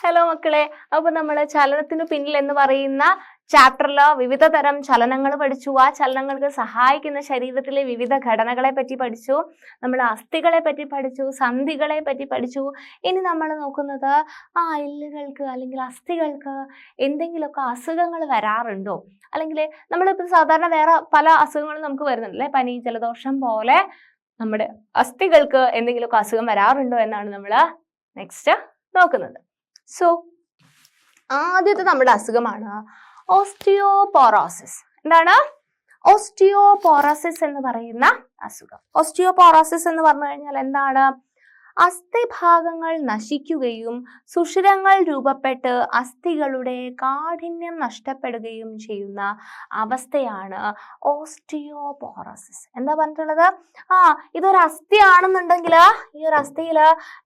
Hello മക്കളെ. അപ്പൊ നമ്മൾ ചലനത്തിനു പിന്നിൽ എന്ന് പറയുന്ന ചാപ്റ്ററിൽ വിവിധ തരം ചലനങ്ങൾ പഠിച്ചു. ആ ചലനങ്ങൾക്ക് സഹായിക്കുന്ന ശരീരത്തിലെ വിവിധ ഘടനകളെ പറ്റി പഠിച്ചു. നമ്മൾ അസ്ഥികളെ പറ്റി പഠിച്ചു. സന്ധികളെ പറ്റി പഠിച്ചു. ഇനി നമ്മൾ നോക്കുന്നത് ആ എല്ലുകൾക്ക് അല്ലെങ്കിൽ അസ്ഥികൾക്ക് എന്തെങ്കിലുമൊക്കെ അസുഖങ്ങൾ വരാറുണ്ടോ? അല്ലെങ്കിൽ നമ്മളിപ്പോൾ സാധാരണ വേറെ പല അസുഖങ്ങളും നമുക്ക് വരുന്നുണ്ട് അല്ലേ പനി ജലദോഷം പോലെ നമ്മുടെ അസ്ഥികൾക്ക് എന്തെങ്കിലുമൊക്കെ അസുഖം വരാറുണ്ടോ എന്നാണ് നമ്മൾ നെക്സ്റ്റ് നോക്കുന്നത്. സോ ആദ്യത്തെ നമ്മുടെ അസുഖമാണ് ഓസ്റ്റിയോപോറോസിസ്. എന്താണ്? ഓസ്റ്റിയോപോറോസിസ് എന്ന് പറയുന്ന അസുഖം. ഓസ്റ്റിയോപോറോസിസ് എന്ന് പറഞ്ഞു കഴിഞ്ഞാൽ എന്താണ്? അസ്ഥിഭാഗങ്ങൾ നശിക്കുകയും സുഷിരങ്ങൾ രൂപപ്പെട്ട് അസ്ഥികളുടെ കാഠിന്യം നഷ്ടപ്പെടുകയും ചെയ്യുന്ന അവസ്ഥയാണ് ഓസ്റ്റിയോപോറോസിസ്. എന്താ പറഞ്ഞിട്ടുള്ളത്? ആ ഇതൊരു അസ്ഥി ആണെന്നുണ്ടെങ്കിൽ ഈ ഒരു അസ്ഥിയിൽ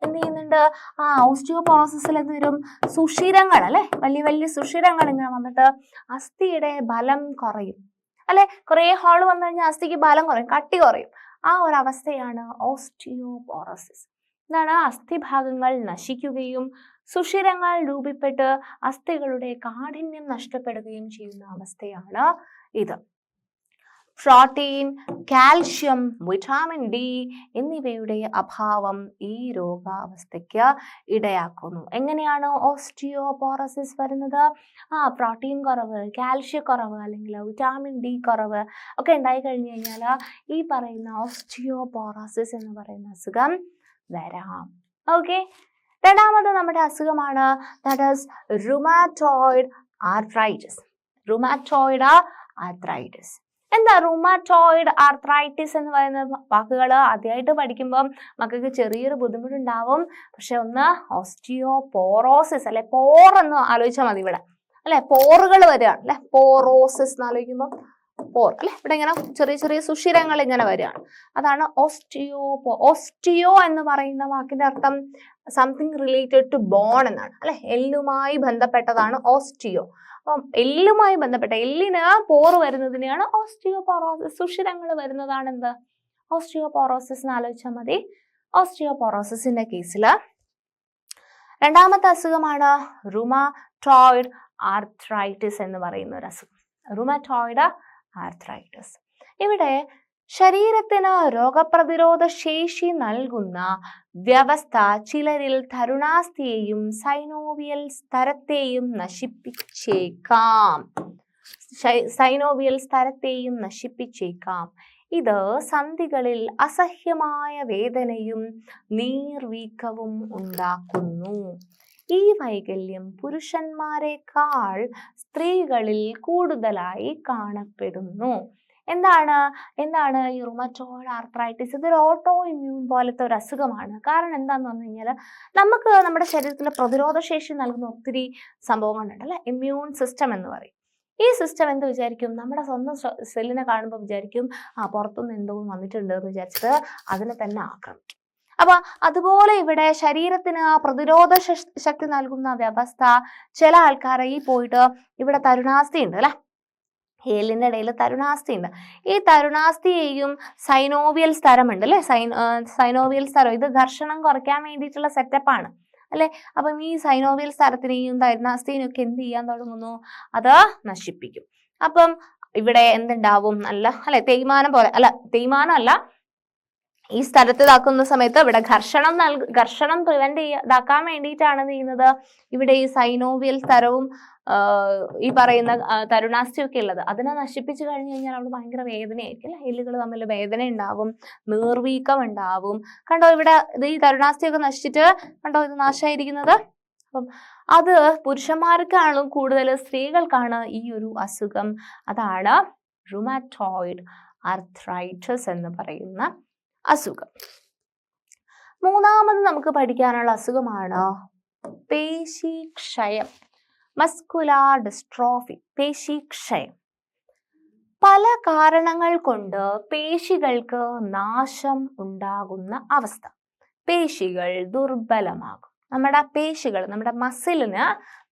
എന്ത് ചെയ്യുന്നുണ്ട്? ആ ഓസ്റ്റിയോപോറോസിസിൽ എന്ത് വരും സുഷിരങ്ങൾ അല്ലെ? വലിയ വലിയ സുഷിരങ്ങൾ ഇങ്ങനെ വന്നിട്ട് അസ്ഥിയുടെ ബലം കുറയും. അല്ലെ? കുറേ ഹോൾ വന്നു കഴിഞ്ഞാൽ അസ്ഥിക്ക് ബലം കുറയും കട്ടി കുറയും. ആ ഒരു അവസ്ഥയാണ് ഓസ്റ്റിയോപോറോസിസ്. എന്താണ് അസ്ഥിഭാഗങ്ങൾ നശിക്കുകയും സുഷിരങ്ങൾ രൂപപ്പെട്ട് അസ്ഥികളുടെ കാഠിന്യം നഷ്ടപ്പെടുകയും ചെയ്യുന്ന അവസ്ഥയാണ് ഇത്. പ്രോട്ടീൻ കാൽഷ്യം വിറ്റാമിൻ ഡി എന്നിവയുടെ അഭാവം ഈ രോഗാവസ്ഥയ്ക്ക് ഇടയാക്കുന്നു. എങ്ങനെയാണ് ഓസ്റ്റിയോപോറസിസ് വരുന്നത്? ആ പ്രോട്ടീൻ കുറവ് കാൽഷ്യ കുറവ് അല്ലെങ്കിൽ വിറ്റാമിൻ ഡി കുറവ് ഒക്കെ ഉണ്ടായി കഴിഞ്ഞു കഴിഞ്ഞാൽ ഈ പറയുന്ന ഓസ്റ്റിയോപോറസിസ് എന്ന് പറയുന്ന അസുഖം വരാം. ഓക്കെ രണ്ടാമത് നമ്മുടെ അസുഖമാണ്. That is rheumatoid arthritis rheumatoid arthritis എന്താ റുമാറ്റോയിഡ് ആർത്രൈറ്റിസ് എന്ന് പറയുന്ന വാക്കുകൾ ആദ്യമായിട്ട് പഠിക്കുമ്പം മക്കൾക്ക് ചെറിയൊരു ബുദ്ധിമുട്ടുണ്ടാവും. പക്ഷെ ഒന്ന് ഓസ്റ്റിയോ പോറോസിസ് അല്ലെ പോർ എന്ന് ആലോചിച്ചാൽ മതി ഇവിടെ. അല്ലെ പോറുകൾ വരികയാണ് അല്ലെ പോറോസിസ് എന്ന് ആലോചിക്കുമ്പോൾ പോർ അല്ലെ? ഇവിടെ ഇങ്ങനെ ചെറിയ ചെറിയ സുഷിരങ്ങൾ ഇങ്ങനെ വരികയാണ്. അതാണ് ഓസ്റ്റിയോ ഓസ്റ്റിയോ എന്ന് പറയുന്ന വാക്കിന്റെ അർത്ഥം സംതിങ് റിലേറ്റഡ് ടു ബോൺ എന്നാണ്. അല്ലെ? എല്ലുമായി ബന്ധപ്പെട്ടതാണ് ഓസ്റ്റിയോ അപ്പം എല്ലുമായി ബന്ധപ്പെട്ട എല്ലിന് പോർ വരുന്നതിനെയാണ് ഓസ്റ്റിയോപോറോസിസ് സുഷിരങ്ങൾ വരുന്നതാണ് എന്ത്? ഓസ്റ്റിയോപോറോസിസ് എന്ന് ആലോചിച്ചാൽ മതി. ഓസ്റ്റിയോപോറോസിസിന്റെ കേസിൽ രണ്ടാമത്തെ അസുഖമാണ് റുമാറ്റോയിഡ് ആർത്രൈറ്റിസ് എന്ന് പറയുന്ന ഒരു അസുഖം. റുമാറ്റോയിഡ് ആർത്രൈറ്റിസ് ഇവിടെ ശരീരത്തിന് രോഗപ്രതിരോധ ശേഷി നൽകുന്ന വ്യവസ്ഥ ചിലരിൽ തരുണാസ്ഥിയെയും സൈനോവിയൽ സ്ഥലത്തെയും നശിപ്പിച്ചേക്കാം. സൈനോവിയൽ സ്ഥലത്തെയും നശിപ്പിച്ചേക്കാം. ഇത് സന്ധികളിൽ അസഹ്യമായ വേദനയും നീർവീക്കവും ഉണ്ടാക്കുന്നു. ഈ വൈകല്യം പുരുഷന്മാരെക്കാൾ സ്ത്രീകളിൽ കൂടുതലായി കാണപ്പെടുന്നു. എന്താണ്? എന്താണ് ഈ റുമറ്റോയിഡ് ആർത്രൈറ്റിസ് ഇതൊരു ഓട്ടോ ഇമ്മ്യൂൺ പോലത്തെ ഒരു അസുഖമാണ്. കാരണം എന്താന്ന് പറഞ്ഞു കഴിഞ്ഞാൽ നമുക്ക് നമ്മുടെ ശരീരത്തിലെ പ്രതിരോധ ശേഷി നൽകുന്ന ഒത്തിരി സംഭവങ്ങളുണ്ട് അല്ലെ ഇമ്മ്യൂൺ സിസ്റ്റം എന്ന് പറയും. ഈ സിസ്റ്റം എന്ത് വിചാരിക്കും? നമ്മുടെ സ്വന്തം സെല്ലിനെ കാണുമ്പോൾ വിചാരിക്കും ആ പുറത്തുനിന്ന് എന്തോ വന്നിട്ടുണ്ട് എന്ന് വിചാരിച്ചിട്ട് അതിനെ തന്നെ ആക്രമിക്കും. അപ്പൊ അതുപോലെ ഇവിടെ ശരീരത്തിന് പ്രതിരോധ ശക്തി നൽകുന്ന വ്യവസ്ഥ ചില ആൾക്കാരെ ഈ പോയിട്ട് ഇവിടെ തരുണാസ്തി ഉണ്ട് അല്ലെ? ഹേലിന്റെ ഇടയിൽ തരുണാസ്തി ഉണ്ട്. ഈ തരുണാസ്തിയെയും സൈനോവിയൽ സ്ഥലമുണ്ട് അല്ലെ? സൈൻ സൈനോവിയൽ സ്ഥലം. ഇത് ഘർഷണം കുറയ്ക്കാൻ വേണ്ടിയിട്ടുള്ള സെറ്റപ്പാണ് അല്ലെ? അപ്പം ഈ സൈനോവിയൽ സ്ഥലത്തിനെയും തരുണാസ്തിനെയും ഒക്കെ എന്ത് ചെയ്യാൻ തുടങ്ങുന്നു? അത് നശിപ്പിക്കും. അപ്പം ഇവിടെ എന്തുണ്ടാവും? നല്ല അല്ലെ? തേയ്മാനം പോലെ. അല്ല തേയ്മാനം അല്ല ഈ സ്ഥലത്ത് ഇതാക്കുന്ന സമയത്ത് ഇവിടെ ഘർഷണം നൽ ഘർഷണം പ്രിവെന്റ് ഇതാക്കാൻ വേണ്ടിയിട്ടാണ് ചെയ്യുന്നത് ഇവിടെ ഈ സൈനോവിയൽ സ്ഥലവും ഈ പറയുന്ന ആഹ് തരുണാസ്ഥിയൊക്കെ ഉള്ളത്. അതിനെ നശിപ്പിച്ചു കഴിഞ്ഞു കഴിഞ്ഞാൽ അവിടെ ഭയങ്കര വേദനയായിരിക്കും അല്ലെ? എല്ലുകൾ തമ്മിൽ വേദന ഉണ്ടാവും നീർവീക്കം ഉണ്ടാവും. കണ്ടോ ഇവിടെ ഇത് ഈ തരുണാസ്ഥിയൊക്കെ നശിച്ചിട്ട് കണ്ടോ ഇത് നാശമായിരിക്കുന്നത്? അപ്പം അത് പുരുഷന്മാർക്കാണ് കൂടുതൽ സ്ത്രീകൾക്കാണ് ഈ ഒരു അസുഖം. അതാണ് റുമാറ്റോയിഡ് ആർത്രൈറ്റിസ് എന്ന് പറയുന്ന അസുഖം. മൂന്നാമത് നമുക്ക് പഠിക്കാനുള്ള അസുഖമാണ് പേശീക്ഷയം മസ്കുലാർ ഡിസ്ട്രോഫി പേശീക്ഷയം. പല കാരണങ്ങൾ കൊണ്ട് പേശികൾക്ക് നാശം ഉണ്ടാകുന്ന അവസ്ഥ. പേശികൾ ദുർബലമാകും. നമ്മുടെ പേശികൾ നമ്മുടെ മസിലിന്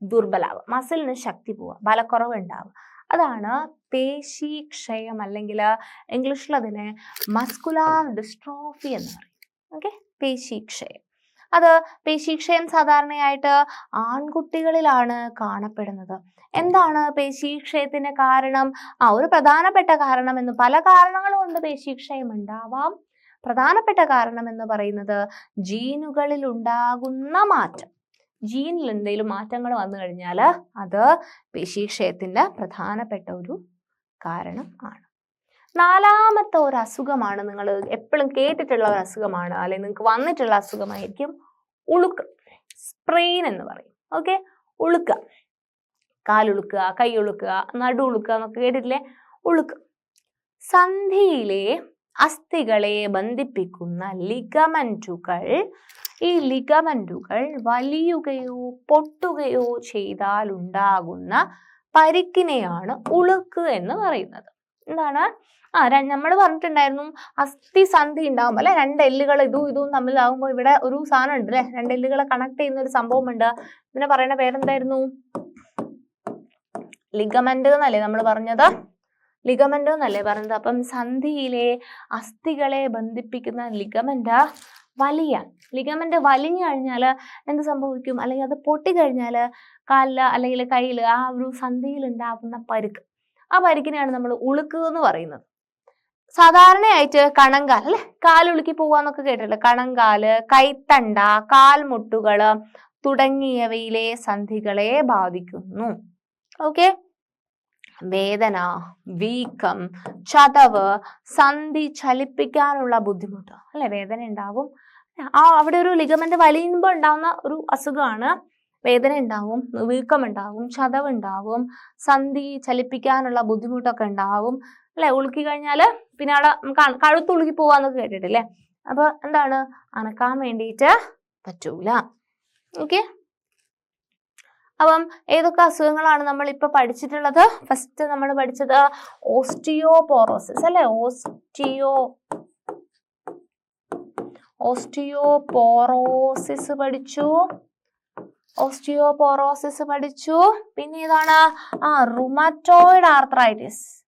ദുർബലാകും. മസിലിന് ശക്തി പോവുക ബലക്കുറവ് ഉണ്ടാവുക അതാണ് പേശീക്ഷയം അല്ലെങ്കിൽ ഇംഗ്ലീഷിൽ അതിനെ മസ്കുലാർ ഡിസ്ട്രോഫി എന്ന് പറയും. ഓക്കെ? പേശീക്ഷയം. അത് പേശീക്ഷയം സാധാരണയായിട്ട് ആൺകുട്ടികളിലാണ് കാണപ്പെടുന്നത്. എന്താണ് പേശീക്ഷയത്തിന് കാരണം? ആ ഒരു പ്രധാനപ്പെട്ട കാരണം എന്ന് പല കാരണങ്ങളും കൊണ്ട് പേശീക്ഷയം ഉണ്ടാവാം. പ്രധാനപ്പെട്ട കാരണം എന്ന് പറയുന്നത് ജീനുകളിൽ ഉണ്ടാകുന്ന മാറ്റം. ജീനിൽ എന്തെങ്കിലും മാറ്റങ്ങൾ വന്നു കഴിഞ്ഞാൽ അത് പേശീക്ഷയത്തിന്റെ പ്രധാനപ്പെട്ട ഒരു കാരണം ആണ്. നാലാമത്തെ ഒരു അസുഖമാണ് നിങ്ങൾ എപ്പോഴും കേട്ടിട്ടുള്ള ഒരു അസുഖമാണ് അല്ലെങ്കിൽ നിങ്ങൾക്ക് വന്നിട്ടുള്ള അസുഖമായിരിക്കും ഉളുക്ക് സ്പ്രെയിൻ എന്ന് പറയും. ഓക്കെ ഉളുക്ക കാലുളുക്കുക കൈ ഉളുക്കുക നടു ഉളുക്കുക എന്നൊക്കെ കേട്ടിട്ടില്ലേ? ഉളുക്ക്. സന്ധിയിലെ അസ്ഥികളെ ബന്ധിപ്പിക്കുന്ന ലിഗമെന്റുകൾ. ഈ ലിഗമെന്റുകൾ വലിയുകയോ പൊട്ടുകയോ ചെയ്താൽ ഉണ്ടാകുന്ന പരിക്കിനെയാണ് ഉളുക്ക് എന്ന് പറയുന്നത്. എന്താണ്? ആ നമ്മൾ പറഞ്ഞിട്ടുണ്ടായിരുന്നു അസ്ഥി സന്ധി ഉണ്ടാകുമ്പോൾ അല്ലെ? രണ്ട് എല്ലുകൾ ഇതും ഇതും തമ്മിലാകുമ്പോൾ ഇവിടെ ഒരു സാധനം ഉണ്ട് അല്ലെ? രണ്ട് എല്ലുകളെ കണക്ട് ചെയ്യുന്ന ഒരു സംഭവം ഉണ്ട് ഇതിനെ പറയുന്ന പേരെന്തായിരുന്നു? ലിഗമെന്റ് എന്നല്ലേ നമ്മൾ പറഞ്ഞത്? ലിഗമെന്റ് എന്നല്ലേ പറഞ്ഞത്? അപ്പം സന്ധിയിലെ അസ്ഥികളെ ബന്ധിപ്പിക്കുന്ന ലിഗമെന്റ വലിയ. ലിഗമെന്റ് വലിഞ്ഞു കഴിഞ്ഞാൽ എന്ത് സംഭവിക്കും? അല്ലെങ്കിൽ അത് പൊട്ടിക്കഴിഞ്ഞാൽ കാലിൽ അല്ലെങ്കിൽ കയ്യിൽ ആ ഒരു സന്ധിയിൽ ഉണ്ടാകുന്ന പരുക്ക്. ആ പരുക്കിനെയാണ് നമ്മൾ ഉളുക്ക് എന്ന് പറയുന്നത്. സാധാരണയായിട്ട് കണങ്കാൽ അല്ലെ? കാലുളുക്കി പോവാന്നൊക്കെ കേട്ടിട്ടില്ല? കണങ്കാൽ കൈത്തണ്ട കാൽമുട്ടുകൾ തുടങ്ങിയവയിലെ സന്ധികളെ ബാധിക്കുന്നു. ഓക്കെ? വേദന വീക്കം ചതവ് സന്ധി ചലിപ്പിക്കാനുള്ള ബുദ്ധിമുട്ട്. അല്ലെ? വേദന ഉണ്ടാവും. ആ അവിടെ ഒരു ലിഗമെന്റ് വലിയുമ്പോൾ ഉണ്ടാവുന്ന ഒരു അസുഖമാണ്. വേദന ഉണ്ടാവും വീക്കം ഉണ്ടാവും ചതവ് ഉണ്ടാവും സന്ധി ചലിപ്പിക്കാനുള്ള ബുദ്ധിമുട്ടൊക്കെ ഉണ്ടാവും. അല്ലെ? ഉളുക്കി കഴിഞ്ഞാൽ പിന്നെ അവിടെ കഴുത്ത് ഉളുക്കി പോവാന്നൊക്കെ കേട്ടിട്ടില്ലേ? അപ്പൊ എന്താണ്? അനക്കാൻ വേണ്ടിയിട്ട് പറ്റൂല. ഓക്കെ? അപ്പം ഏതൊക്കെ അസുഖങ്ങളാണ് നമ്മൾ ഇപ്പൊ പഠിച്ചിട്ടുള്ളത്? ഫസ്റ്റ് നമ്മൾ പഠിച്ചത് ഓസ്റ്റിയോപോറോസിസ് അല്ലെ? ഓസ്റ്റിയോ ഓസ്റ്റിയോപോറോസിസ് പഠിച്ചു. ഓസ്റ്റിയോപോറോസിസ് പഠിച്ചു. പിന്നെ ഏതാണ്? ആ റുമാറ്റോയിഡ് ആർത്രൈറ്റിസ്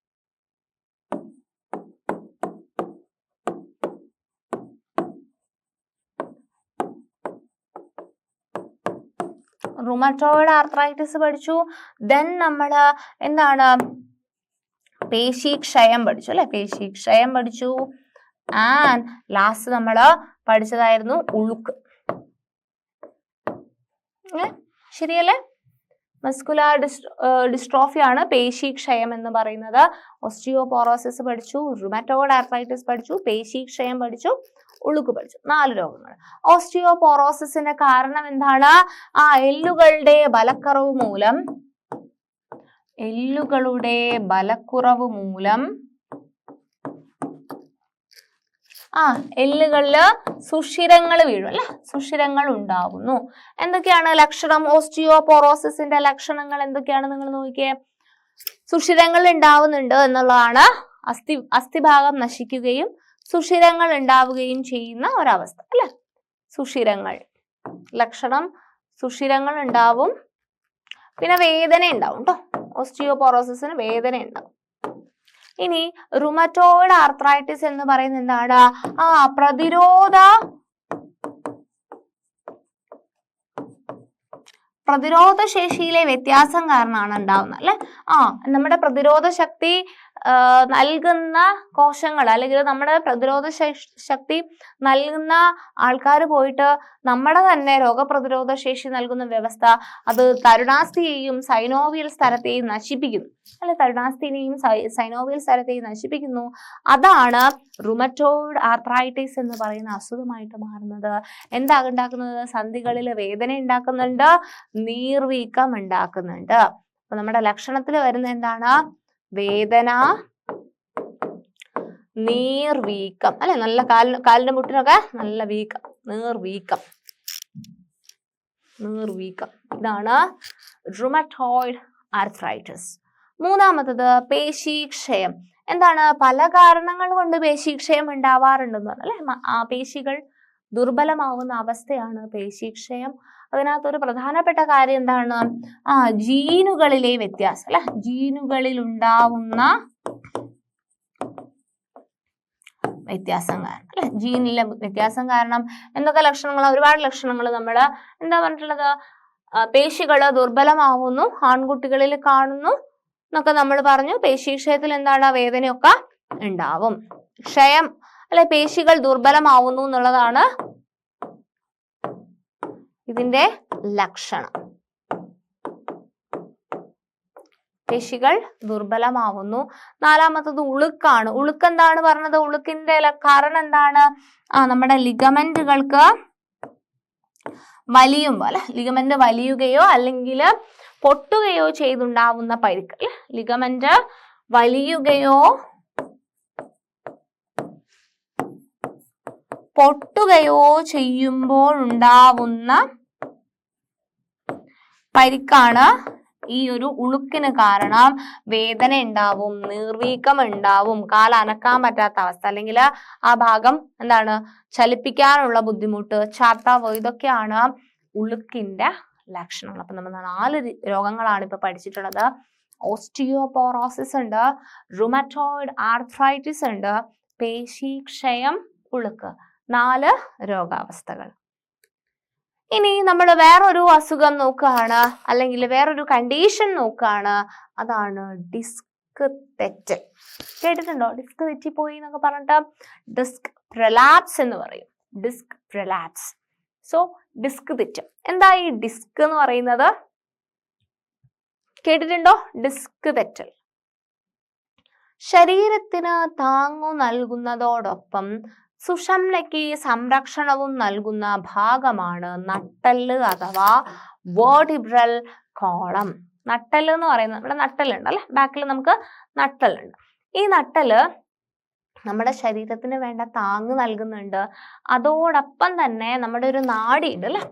റുമറ്റോയിഡ് ആർത്രൈറ്റിസ് പഠിച്ചു. ദെൻ നമ്മൾ എന്താണ്? പേശീക്ഷയം പഠിച്ചു അല്ലെ? പേശീക്ഷയം പഠിച്ചു. ആൻഡ് ലാസ്റ്റ് നമ്മൾ പഠിച്ചതായിരുന്നു ഉളുക്ക്? ശരിയല്ലേ? മസ്കുലാർ ഡിസ്ട്രോഫി ആണ് പേശീക്ഷയം എന്ന് പറയുന്നത്. ഓസ്റ്റിയോപോറോസിസ് പഠിച്ചു. റുമറ്റോയിഡ് ആർത്രൈറ്റിസ് പഠിച്ചു. പേശീക്ഷയം പഠിച്ചു. ഉളുക്ക് പഠിച്ചു. നാല് രോഗങ്ങൾ ഓസ്റ്റിയോപോറോസിസിന്റെ കാരണം എന്താണ്? ആ എല്ലുകളുടെ ബലക്കുറവ് മൂലം എല്ലുകളുടെ ബലക്കുറവ് മൂലം ആ എല്ലുകളിൽ സുഷിരങ്ങൾ വീഴും അല്ലെ? സുഷിരങ്ങൾ ഉണ്ടാവുന്നു. എന്തൊക്കെയാണ് ലക്ഷണം? ഓസ്റ്റിയോപോറോസിസിന്റെ ലക്ഷണങ്ങൾ എന്തൊക്കെയാണ് നിങ്ങൾ നോക്കിയേ? സുഷിരങ്ങൾ ഉണ്ടാവുന്നുണ്ട് എന്നുള്ളതാണ് അസ്ഥി അസ്ഥിഭാഗം നശിക്കുകയും സുഷിരങ്ങൾ ഉണ്ടാവുകയും ചെയ്യുന്ന ഒരവസ്ഥ അല്ലെ? സുഷിരങ്ങൾ. ലക്ഷണം സുഷിരങ്ങൾ ഉണ്ടാവും. പിന്നെ വേദന ഉണ്ടാവും കേട്ടോ ഓസ്റ്റിയോപോറോസിന് വേദന ഉണ്ടാവും. ഇനി റുമറ്റോയിഡ് ആർത്രൈറ്റിസ് എന്ന് പറയുന്നത് എന്താണ് ആ പ്രതിരോധ പ്രതിരോധ ശേഷിയിലെ വ്യത്യാസം കാരണമാണ് ഉണ്ടാവുന്നത് അല്ലെ? ആ നമ്മുടെ പ്രതിരോധ ശക്തി നൽകുന്ന കോശങ്ങൾ അല്ലെങ്കിൽ നമ്മുടെ പ്രതിരോധ ശക്തി നൽകുന്ന ആൾക്കാർ പോയിട്ട് നമ്മുടെ തന്നെ രോഗപ്രതിരോധ ശേഷി നൽകുന്ന വ്യവസ്ഥ അത് തരുണാസ്ഥിയെയും സൈനോവിയൽ സ്ഥലത്തെയും നശിപ്പിക്കുന്നു. അല്ലെ തരുണാസ്ഥിനെയും സൈനോവിയൽ സ്ഥലത്തെയും നശിപ്പിക്കുന്നു. അതാണ് റുമറ്റോയിഡ് ആർത്രൈറ്റിസ് എന്ന് പറയുന്ന അസുഖമായിട്ട് മാറുന്നത്. എന്താ ഉണ്ടാക്കുന്നത്? സന്ധികളിൽ വേദന ഉണ്ടാക്കുന്നുണ്ട് നീർവീക്കം ഉണ്ടാക്കുന്നുണ്ട്. അപ്പൊ നമ്മുടെ ലക്ഷണത്തിൽ വരുന്ന എന്താണ്? വേദന നീർവീക്കം. അല്ലെ? നല്ല കാലിന് കാലിന്റെ മുട്ടിനൊക്കെ നല്ല വീക്കം. നീർവീക്കം. നീർവീക്കം. ഇതാണ് റുമറ്റോയിഡ് ആർത്രൈറ്റിസ് മൂന്നാമത്തത് പേശീക്ഷയം. എന്താണ്? പല കാരണങ്ങൾ കൊണ്ട് പേശീക്ഷയം ഉണ്ടാവാറുണ്ടെന്ന് പറഞ്ഞാൽ അല്ലെ? ആ പേശികൾ ദുർബലമാവുന്ന അവസ്ഥയാണ് പേശീക്ഷയം. അതിനകത്തൊരു പ്രധാനപ്പെട്ട കാര്യം എന്താണ്? ആ ജീനുകളിലെ വ്യത്യാസം അല്ലെ? ജീനുകളിൽ ഉണ്ടാവുന്ന വ്യത്യാസം കാരണം അല്ലെ? ജീനിലെ വ്യത്യാസം കാരണം എന്തൊക്കെ ലക്ഷണങ്ങൾ ഒരുപാട് ലക്ഷണങ്ങൾ നമ്മൾ എന്താ പറഞ്ഞിട്ടുള്ളത്? പേശികൾ ദുർബലമാവുന്നു ആൺകുട്ടികളിൽ കാണുന്നു എന്നൊക്കെ നമ്മൾ പറഞ്ഞു. പേശീക്ഷയത്തിൽ എന്താണ്? വേദനയൊക്കെ ഉണ്ടാവും. ക്ഷയം അല്ലെ പേശികൾ ദുർബലമാവുന്നു എന്നുള്ളതാണ് ഇതിന്റെ ലക്ഷണം. പേശികൾ ദുർബലമാവുന്നു. നാലാമത്തത് ഉളുക്കാണ്. ഉളുക്ക് എന്താണ് പറഞ്ഞത്? ഉളുക്കിന്റെ കാരണം എന്താണ്? ആ നമ്മുടെ ലിഗമെന്റുകൾക്ക് വലിയുമ്പോൾ അല്ലെ ലിഗമെന്റ് വലിയുകയോ അല്ലെങ്കിൽ പൊട്ടുകയോ ചെയ്തുണ്ടാവുന്ന പരിക്ക് ലിഗമെന്റ് വലിയുകയോ പൊട്ടുകയോ ചെയ്യുമ്പോൾ ഉണ്ടാവുന്ന പരിക്കാണ് ഈ ഒരു ഉളുക്കിന് കാരണം. വേദന ഉണ്ടാവും നീർവീക്കം ഉണ്ടാവും കാൽ അനക്കാൻ പറ്റാത്ത അവസ്ഥ അല്ലെങ്കിൽ ആ ഭാഗം എന്താണ് ചലിപ്പിക്കാനുള്ള ബുദ്ധിമുട്ട് ചാത്താവ് ഇതൊക്കെയാണ് ഉളുക്കിന്റെ ലക്ഷണങ്ങൾ. അപ്പൊ നമ്മൾ നാല് രോഗങ്ങളാണ് ഇപ്പൊ പഠിച്ചിട്ടുള്ളത്. ഓസ്റ്റിയോപോറോസിസ് ഉണ്ട് റുമറ്റോയിഡ് ആർത്രൈറ്റിസ് ഉണ്ട് പേശീക്ഷയം ഉളുക്ക്. നാല് രോഗാവസ്ഥകൾ. ഇനി നമ്മൾ വേറൊരു അസുഖം നോക്കുകയാണ് അല്ലെങ്കിൽ വേറൊരു കണ്ടീഷൻ നോക്കുകയാണ് അതാണ് ഡിസ്ക് തെറ്റ്. കേട്ടിട്ടുണ്ടോ? ഡിസ്ക് തെറ്റിപ്പോയി എന്നൊക്കെ പറഞ്ഞിട്ട് ഡിസ്ക് പ്രലാപ്സ് എന്ന് പറയും. ഡിസ്ക് പ്രലാപ്സ് സോ ഡിസ്ക് തെറ്റ്. എന്താ ഈ ഡിസ്ക് എന്ന് പറയുന്നത്? കേട്ടിട്ടുണ്ടോ? ഡിസ്ക് തെറ്റൽ ശരീരത്തിന് താങ്ങു നൽകുന്നതോടൊപ്പം സുഷംനയ്ക്ക് സംരക്ഷണവും നൽകുന്ന ഭാഗമാണ് നട്ടൽ അഥവാ വേർഡിബ്രൽ കോളം. നട്ടൽ എന്ന് പറയുന്നത് നമ്മുടെ നട്ടലുണ്ട് അല്ലെ? ബാക്കിൽ നമുക്ക് നട്ടലുണ്ട് ഈ നട്ടൽ നമ്മുടെ ശരീരത്തിന് വേണ്ട താങ് നൽകുന്നുണ്ട്. അതോടൊപ്പം തന്നെ നമ്മുടെ ഒരു നാഡിയുണ്ട് അല്ലെ?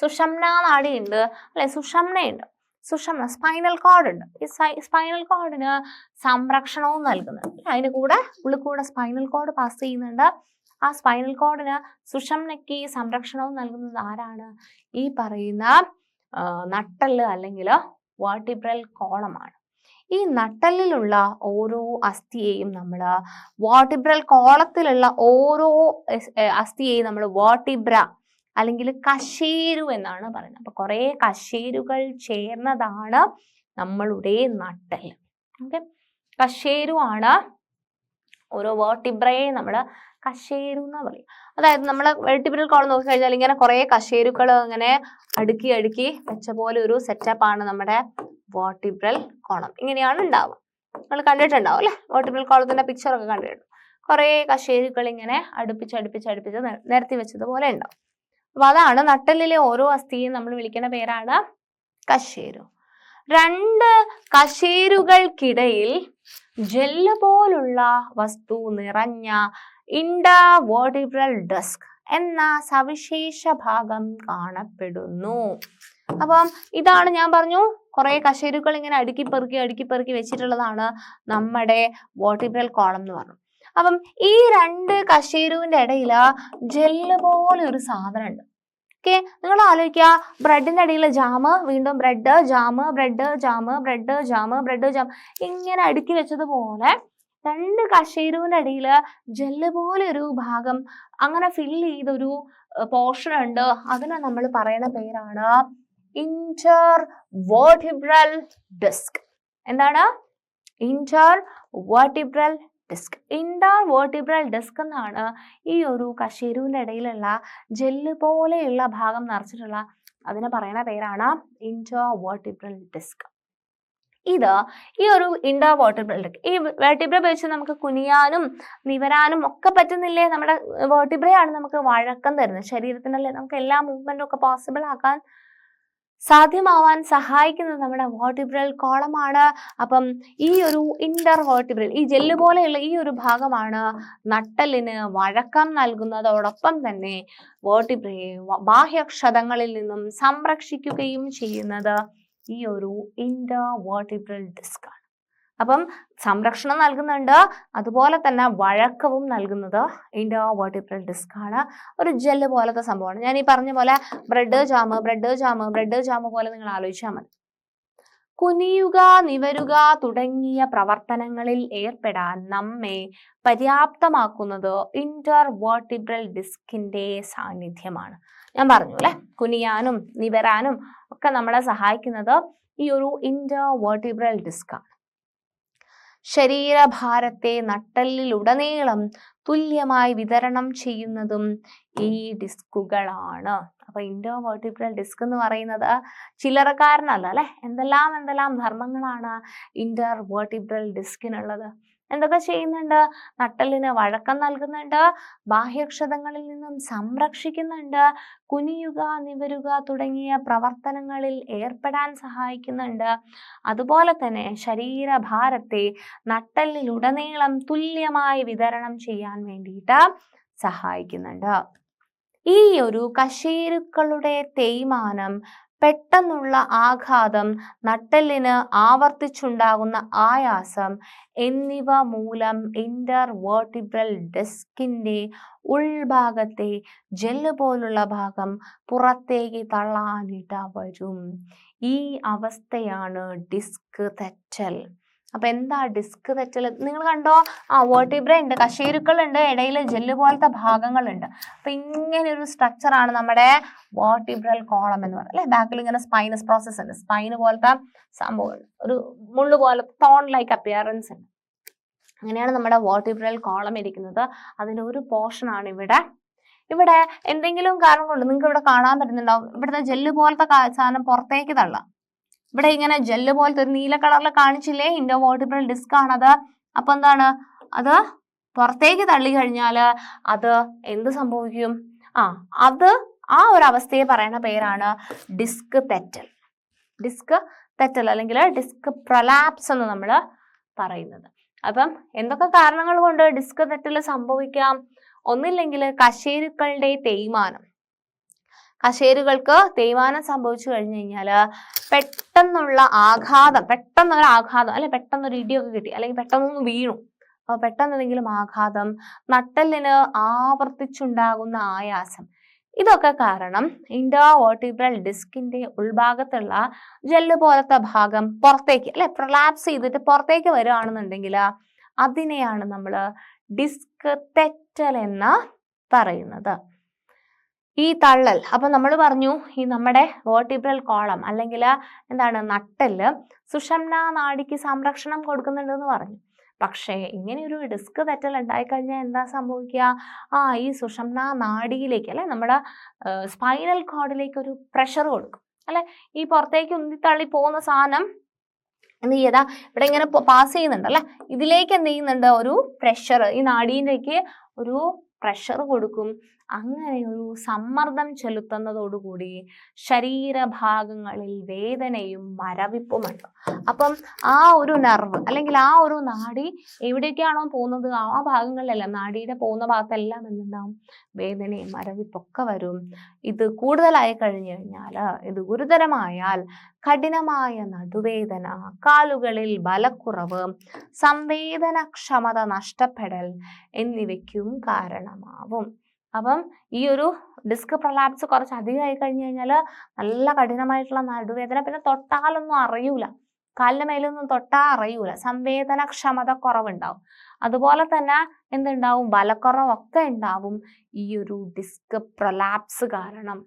സുഷംന നാഡിയുണ്ട് അല്ലെ? സുഷംനയുണ്ട് സുഷംന സ്പൈനൽ കോഡ് ഉണ്ട് ഈ സ്പൈനൽ കോഡിന് സംരക്ഷണവും നൽകുന്നുണ്ട്. അതിന് കൂടെ ഉള്ളിൽ കൂടെ സ്പൈനൽ കോഡ് പാസ് ചെയ്യുന്നുണ്ട്. ആ സ്പൈനൽ കോഡിന് സുഷംനയ്ക്ക് സംരക്ഷണവും നൽകുന്നത് ആരാണ്? ഈ പറയുന്ന നട്ടൽ അല്ലെങ്കിൽ വാർട്ടിബ്രൽ കോളമാണ് ഈ നട്ടലിലുള്ള ഓരോ അസ്ഥിയെയും നമ്മൾ വാർട്ടിബ്രൽ കോളത്തിലുള്ള ഓരോ അസ്ഥിയെയും നമ്മൾ വാർട്ടിബ്ര അല്ലെങ്കിൽ കശേരു എന്നാണ് പറയുന്നത്. അപ്പൊ കുറെ കശേരുകൾ ചേർന്നതാണ് നമ്മളുടെ നട്ടൽ ഓക്കെ? കശേരു ആണ് ഓരോ വേർട്ടിബ്രയെ നമ്മൾ കശേരു എന്നാ പറയും. അതായത് നമ്മൾ വെർട്ടിബ്രൽ കോളം നോക്കി കഴിഞ്ഞാൽ ഇങ്ങനെ കുറെ കശേരുക്കൾ ഇങ്ങനെ അടുക്കി അടുക്കി വെച്ച പോലെ ഒരു സെറ്റപ്പ് ആണ് നമ്മുടെ വോട്ടിബ്രൽ കോണം ഇങ്ങനെയാണ് ഉണ്ടാവുക. നിങ്ങൾ കണ്ടിട്ടുണ്ടാവും അല്ലെ? വോട്ടിബ്രൽ കോളത്തിന്റെ പിക്ചർ ഒക്കെ കണ്ടിട്ടുണ്ട്. കുറെ കശേരുക്കൾ ഇങ്ങനെ അടുപ്പിച്ച് അടുപ്പിച്ച് അടുപ്പിച്ച് നിരത്തി വെച്ചതുപോലെ ഉണ്ടാവും. അപ്പൊ അതാണ് നട്ടലിലെ ഓരോ അസ്ഥിയും നമ്മൾ വിളിക്കുന്ന പേരാണ് കശേരു. രണ്ട് കശേരുകൾക്കിടയിൽ ജെല്ല് പോലുള്ള വസ്തു നിറഞ്ഞ ഇൻഡാവേർട്ടിബ്രൽ ഡെസ്ക് എന്ന സവിശേഷ ഭാഗം കാണപ്പെടുന്നു. അപ്പം ഇതാണ് ഞാൻ പറഞ്ഞു കുറെ കശേരുക്കൾ ഇങ്ങനെ അടുക്കി പെറുക്കി അടുക്കി പെറുക്കി വെച്ചിട്ടുള്ളതാണ് നമ്മുടെ വോട്ടിബ്രൽ കോളം എന്ന് പറഞ്ഞു. അപ്പം ഈ രണ്ട് കശേരുവിന്റെ ഇടയിൽ ജെല്ല് പോലെ ഒരു സാധനം ഉണ്ട് ഓക്കെ നിങ്ങൾ ആലോചിക്കുക ബ്രെഡിന്റെ അടിയിൽ ജാമ് വീണ്ടും bread jam bread jam bread jam bread jam ഇങ്ങനെ അടുക്കി വെച്ചതുപോലെ രണ്ട് കശേരുവിന്റെ അടിയിൽ ജെല്ല് പോലെ ഒരു ഭാഗം അങ്ങനെ ഫില്ല് ചെയ്തൊരു പോർഷൻ ഉണ്ട്. അതിനെ നമ്മൾ പറയുന്ന പേരാണ് ഇന്റർ വേർട്ടിബ്രൽ ഡിസ്ക് എന്താണ്? Inter vertebral disc inter vertebral disc എന്നാണ് ഈ ഒരു കശേരുവിന്റെ ഇടയിലുള്ള ജെല്ല് പോലെയുള്ള ഭാഗം നിറച്ചിട്ടുള്ള അതിനെ പറയുന്ന പേരാണ് ഇന്റർ വേർട്ടിബ്രൽ ഡിസ്ക് ഇത് ഈ ഒരു ഇൻഡോ വേർട്ടിബ്രൽ ഈ വേർട്ടിബ്ര വെച്ച് നമുക്ക് കുനിയാനും നിവരാനും ഒക്കെ പറ്റുന്നില്ലേ? നമ്മുടെ വേർട്ടിബ്രയാണ് നമുക്ക് വഴക്കം തരുന്നത്. ശരീരത്തിനല്ലേ നമുക്ക് എല്ലാ മൂവ്മെന്റും ഒക്കെ പോസിബിൾ ആക്കാൻ സാധ്യമാവാൻ സഹായിക്കുന്നത് നമ്മുടെ വേർട്ടിബ്രൽ കോളമാണ് അപ്പം ഈ ഒരു ഇൻഡർ വേർട്ടിബ്രൽ ഈ ജെല്ല് പോലെയുള്ള ഈ ഒരു ഭാഗമാണ് നട്ടലിന് വഴക്കം നൽകുന്നതോടൊപ്പം തന്നെ വേർട്ടിബ്രയെ ബാഹ്യക്ഷതങ്ങളിൽ നിന്നും സംരക്ഷിക്കുകയും ചെയ്യുന്നത്. ഈ ഒരു ഇന്റർ വാട്ടിബ്രൽ ഡിസ്ക് ആണ്. അപ്പം സംരക്ഷണം നൽകുന്നുണ്ട്. അതുപോലെ തന്നെ വഴക്കവും നൽകുന്നത് ഇന്റർ വേർട്ടിബ്രൽ ഡിസ്ക് ആണ്. ഒരു ജെല്ല് പോലത്തെ സംഭവമാണ്. ഞാൻ ഈ പറഞ്ഞ പോലെ bread jam bread jam bread jam പോലെ നിങ്ങൾ ആലോചിച്ചാൽ മതി. കുനിയുക നിവരുക തുടങ്ങിയ പ്രവർത്തനങ്ങളിൽ ഏർപ്പെടാൻ നമ്മെ പര്യാപ്തമാക്കുന്നത് ഇന്റർ വേർട്ടിബ്രൽ ഡിസ്കിന്റെ സാന്നിധ്യമാണ്. ഞാൻ പറഞ്ഞു അല്ലെ കുനിയാനും നിവരാനും ഒക്കെ നമ്മളെ സഹായിക്കുന്നത് ഈ ഒരു ഇന്റർ വേർട്ടിബ്രൽ ഡിസ്ക് ആണ്. ശരീരഭാരത്തെ നട്ടലിലുടനീളം തുല്യമായി വിതരണം ചെയ്യുന്നതും ഈ ഡിസ്കുകളാണ് അപ്പൊ ഇന്റർ വേർട്ടിബ്രൽ ഡിസ്ക് എന്ന് പറയുന്നത് ചില്ലറക്കാരനല്ല അല്ലെ? എന്തെല്ലാം എന്തെല്ലാം ധർമ്മങ്ങളാണ് ഇന്റർ വേർട്ടിബ്രൽ ഡിസ്കിനുള്ളത് എന്തൊക്കെ ചെയ്യുന്നുണ്ട്? നട്ടലിന് വഴക്കം നൽകുന്നുണ്ട്. ബാഹ്യക്ഷതങ്ങളിൽ നിന്നും സംരക്ഷിക്കുന്നുണ്ട്. കുനിയുക നിവരുക തുടങ്ങിയ പ്രവർത്തനങ്ങളിൽ ഏർപ്പെടാൻ സഹായിക്കുന്നുണ്ട്. അതുപോലെ തന്നെ ശരീരഭാരത്തെ നട്ടലിലുടനീളം തുല്യമായി വിതരണം ചെയ്യാൻ വേണ്ടിയിട്ട് സഹായിക്കുന്നുണ്ട്. ഈ ഒരു കശേരുക്കളുടെ തേയ്മാനം പെട്ടെന്നുള്ള ആഘാതം നട്ടെല്ലിന് ആവർത്തിച്ചുണ്ടാകുന്ന ആയാസം എന്നിവ മൂലം ഇന്റർ വേർട്ടിബ്രൽ ഡെസ്കിന്റെ ഉൾഭാഗത്തെ ജെല്ല് പോലുള്ള ഭാഗം പുറത്തേക്ക് തള്ളാനിട വരും. ഈ അവസ്ഥയാണ് ഡിസ്ക് തെറ്റൽ. അപ്പൊ എന്താ ഡിസ്ക് തെറ്റൽ നിങ്ങൾ കണ്ടോ? ആ വേർട്ടിബ്ര ഉണ്ട് കശേരുക്കൾ ഉണ്ട് ഇടയിൽ ജെല്ല് പോലത്തെ ഭാഗങ്ങളുണ്ട്. അപ്പൊ ഇങ്ങനെ ഒരു സ്ട്രക്ചർ ആണ് നമ്മുടെ വേർട്ടിബ്രൽ കോളം എന്ന് പറയുന്നത് അല്ലെ? ബാക്കിൽ ഇങ്ങനെ സ്പൈനസ് പ്രോസസ് ഉണ്ട്. സ്പൈന് പോലത്തെ സംഭവം ഒരു മുള്ളു പോലെ തോൺ ലൈക്ക് അപ്പിയറൻസ് ഉണ്ട്. അങ്ങനെയാണ് നമ്മുടെ വേർട്ടിബ്രൽ കോളം ഇരിക്കുന്നത്. അതിന്റെ ഒരു പോർഷൻ ആണ് ഇവിടെ. ഇവിടെ എന്തെങ്കിലും കാരണം കൊണ്ട് നിങ്ങൾക്ക് ഇവിടെ കാണാൻ പറ്റുന്നുണ്ടാവും ഇവിടുത്തെ ജെല്ല് പോലത്തെ സാധനം പുറത്തേക്ക് തള്ളാം. ഇവിടെ ഇങ്ങനെ ജെല്ല് പോലത്തെ ഒരു നീല കളറിൽ കാണിച്ചില്ലേ? ഇൻഡോ വോട്ടിബിൾ ഡിസ്ക് ആണത്. അപ്പൊ എന്താണ്? അത് പുറത്തേക്ക് തള്ളി കഴിഞ്ഞാൽ അത് എന്ത് സംഭവിക്കും? ആ അത് ആ ഒരു അവസ്ഥയെ പറയുന്ന പേരാണ് ഡിസ്ക് തെറ്റൽ. ഡിസ്ക് തെറ്റൽ അല്ലെങ്കിൽ ഡിസ്ക് പ്രലാപ്സ് എന്ന് നമ്മൾ പറയുന്നത്. അപ്പം എന്തൊക്കെ കാരണങ്ങൾ കൊണ്ട് ഡിസ്ക് തെറ്റൽ സംഭവിക്കാം? ഒന്നില്ലെങ്കിൽ കശേരുക്കളുടെ തേയ്മാനം. കശേരുകൾക്ക് തേയ്മാനം സംഭവിച്ചു കഴിഞ്ഞു കഴിഞ്ഞാൽ പെട്ടെന്നുള്ള ആഘാതം പെട്ടെന്നൊരു ആഘാതം അല്ലെ പെട്ടെന്നൊരു ഇടിയൊക്കെ കിട്ടി അല്ലെങ്കിൽ പെട്ടെന്നൊന്ന് വീണു. അപ്പൊ പെട്ടെന്ന് എന്തെങ്കിലും ആഘാതം നട്ടലിന് ആവർത്തിച്ചുണ്ടാകുന്ന ആയാസം. ഇതൊക്കെ കാരണം ഇൻഡോ ഇൻഡോവേർട്ടിബ്രൽ ഡിസ്കിന്റെ ഉൾഭാഗത്തുള്ള ജെല്ല് പോലത്തെ ഭാഗം പുറത്തേക്ക് അല്ലെ പ്രൊലാപ്സ് ചെയ്തിട്ട് പുറത്തേക്ക് വരികയാണെന്നുണ്ടെങ്കിൽ അതിനെയാണ് നമ്മൾ ഡിസ്ക് തെറ്റൽ എന്ന് പറയുന്നത്. ഈ തള്ളൽ അപ്പൊ നമ്മൾ പറഞ്ഞു ഈ നമ്മുടെ വേർട്ടിബ്രൽ കോളം അല്ലെങ്കിൽ എന്താണ് നട്ടൽ സുഷംന നാടിക്ക് സംരക്ഷണം കൊടുക്കുന്നുണ്ടെന്ന് പറഞ്ഞു. പക്ഷേ ഇങ്ങനെ ഒരു ഡിസ്ക് തെറ്റൽ ഉണ്ടായിക്കഴിഞ്ഞാൽ എന്താ സംഭവിക്കുക? ആ ഈ സുഷംന നാടിയിലേക്ക് അല്ലെ നമ്മുടെ സ്പൈനൽ കോഡിലേക്ക് ഒരു പ്രഷർ കൊടുക്കും. അല്ലെ? ഈ പുറത്തേക്ക് ഉന്തിത്തള്ളി പോകുന്ന സാധനം എന്ത് ചെയ്താ? ഇവിടെ ഇങ്ങനെ പാസ് ചെയ്യുന്നുണ്ട് അല്ലെ? ഇതിലേക്ക് എന്ത് ചെയ്യുന്നുണ്ട്? ഒരു പ്രഷർ ഈ നാഡീന്റെക്ക് ഒരു പ്രഷർ കൊടുക്കും. അങ്ങനെ ഒരു സമ്മർദ്ദം ചെലുത്തുന്നതോടുകൂടി ശരീരഭാഗങ്ങളിൽ വേദനയും മരവിപ്പുമുണ്ട്. അപ്പം ആ ഒരു നെർവ് അല്ലെങ്കിൽ ആ ഒരു നാടി എവിടേക്കാണോ പോകുന്നത്? ആ ഭാഗങ്ങളിലെല്ലാം നാടിയുടെ പോകുന്ന ഭാഗത്തെല്ലാം എന്തുണ്ടാവും? വേദനയും മരവിപ്പൊക്കെ വരും. ഇത് കൂടുതലായി കഴിഞ്ഞു കഴിഞ്ഞാൽ ഇത് ഗുരുതരമായാൽ കഠിനമായ നടുവേദന കാലുകളിൽ ബലക്കുറവ് സംവേദനക്ഷമത നഷ്ടപ്പെടൽ എന്നിവയ്ക്കും കാരണമാവും. അപ്പം ഈ ഒരു ഡിസ്ക് പ്രൊലാപ്സ് കുറച്ച് അധികമായി കഴിഞ്ഞു കഴിഞ്ഞാൽ നല്ല കഠിനമായിട്ടുള്ള നടുവേദന. പിന്നെ തൊട്ടാലൊന്നും അറിയൂല. കാലിന് മേലൊന്നും തൊട്ടാൽ അറിയൂല. സംവേദനക്ഷമത കുറവുണ്ടാവും. അതുപോലെ തന്നെ എന്തുണ്ടാവും? ബലക്കുറവൊക്കെ ഉണ്ടാവും ഈ ഒരു ഡിസ്ക് പ്രൊലാപ്സ് കാരണം.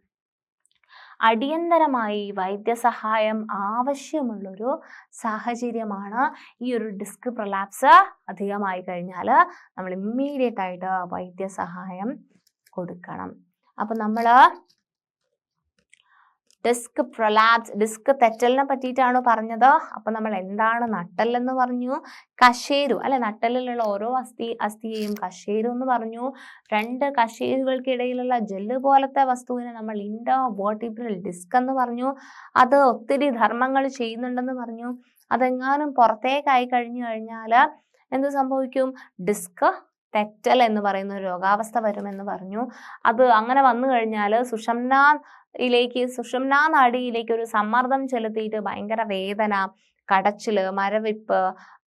അടിയന്തരമായി വൈദ്യസഹായം ആവശ്യമുള്ളൊരു സാഹചര്യമാണ് ഈ ഒരു ഡിസ്ക് പ്രൊലാപ്സ് അധികമായി കഴിഞ്ഞാൽ നമ്മൾ ഇമ്മീഡിയറ്റ് ആയിട്ട് വൈദ്യസഹായം കൊടുക്കണം. അപ്പം നമ്മൾ ഡിസ്ക് പ്രൊലാപ്സ് ഡിസ്ക് തെറ്റലിനെ പറ്റിയിട്ടാണ് പറഞ്ഞത്? അപ്പൊ നമ്മൾ എന്താണ് നട്ടലെന്ന് പറഞ്ഞു. കശേരു അല്ലെ? നട്ടലിലുള്ള ഓരോ അസ്ഥി അസ്ഥിയെയും കശേരു എന്ന് പറഞ്ഞു. രണ്ട് കശേരുകൾക്കിടയിലുള്ള ജെല്ല് പോലത്തെ വസ്തുവിനെ നമ്മൾ ഇൻഡോ വേർട്ടിബ്രൽ ഡിസ്ക് എന്ന് പറഞ്ഞു. അത് ഒത്തിരി ധർമ്മങ്ങൾ ചെയ്യുന്നുണ്ടെന്ന് പറഞ്ഞു. അതെങ്ങാനും പുറത്തേക്കായി കഴിഞ്ഞു കഴിഞ്ഞാൽ എന്ത് സംഭവിക്കും? ഡിസ്ക് തെറ്റൽ എന്ന് പറയുന്ന ഒരു രോഗാവസ്ഥ വരുമെന്ന് പറഞ്ഞു. അത് അങ്ങനെ വന്നു കഴിഞ്ഞാൽ സുഷംനയിലേക്ക് സുഷംന നാടിയിലേക്ക് ഒരു സമ്മർദ്ദം ചെലുത്തിയിട്ട് ഭയങ്കര വേദന കടച്ചിൽ മരവിപ്പ്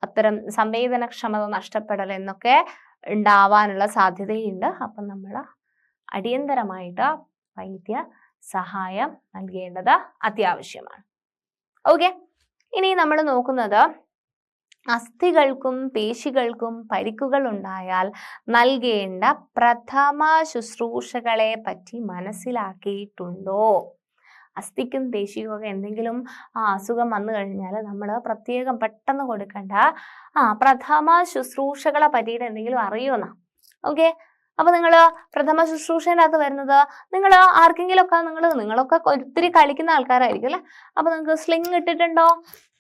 അത്തരം സംവേദനക്ഷമത നഷ്ടപ്പെടൽ എന്നൊക്കെ ഉണ്ടാവാനുള്ള സാധ്യതയുണ്ട്. അപ്പം നമ്മൾ അടിയന്തരമായിട്ട് വൈദ്യ സഹായം നൽകേണ്ടത് അത്യാവശ്യമാണ്. ഓക്കെ? ഇനി നമ്മൾ നോക്കുന്നത് അസ്ഥികൾക്കും പേശികൾക്കും പരിക്കുകൾ ഉണ്ടായാൽ നൽകേണ്ട പ്രഥമ ശുശ്രൂഷകളെ പറ്റി മനസ്സിലാക്കിയിട്ടുണ്ടോ? അസ്ഥിക്കും പേശിക്കും ഒക്കെ എന്തെങ്കിലും അസുഖം വന്നു കഴിഞ്ഞാൽ നമ്മൾ പ്രത്യേകം പെട്ടെന്ന് കൊടുക്കേണ്ട ആ പ്രഥമ ശുശ്രൂഷകളെ പറ്റിയിട്ട് എന്തെങ്കിലും അറിയുമെന്നാ ഓക്കെ? അപ്പൊ നിങ്ങൾ പ്രഥമ ശുശ്രൂഷേന്റെ അകത്ത് വരുന്നത് നിങ്ങൾ ആർക്കെങ്കിലും ഒക്കെ നിങ്ങൾ നിങ്ങളൊക്കെ ഒത്തിരി കളിക്കുന്ന ആൾക്കാരായിരിക്കും അല്ലെ? അപ്പൊ നിങ്ങൾക്ക് സ്ലിങ് ഇട്ടിട്ടുണ്ടോ?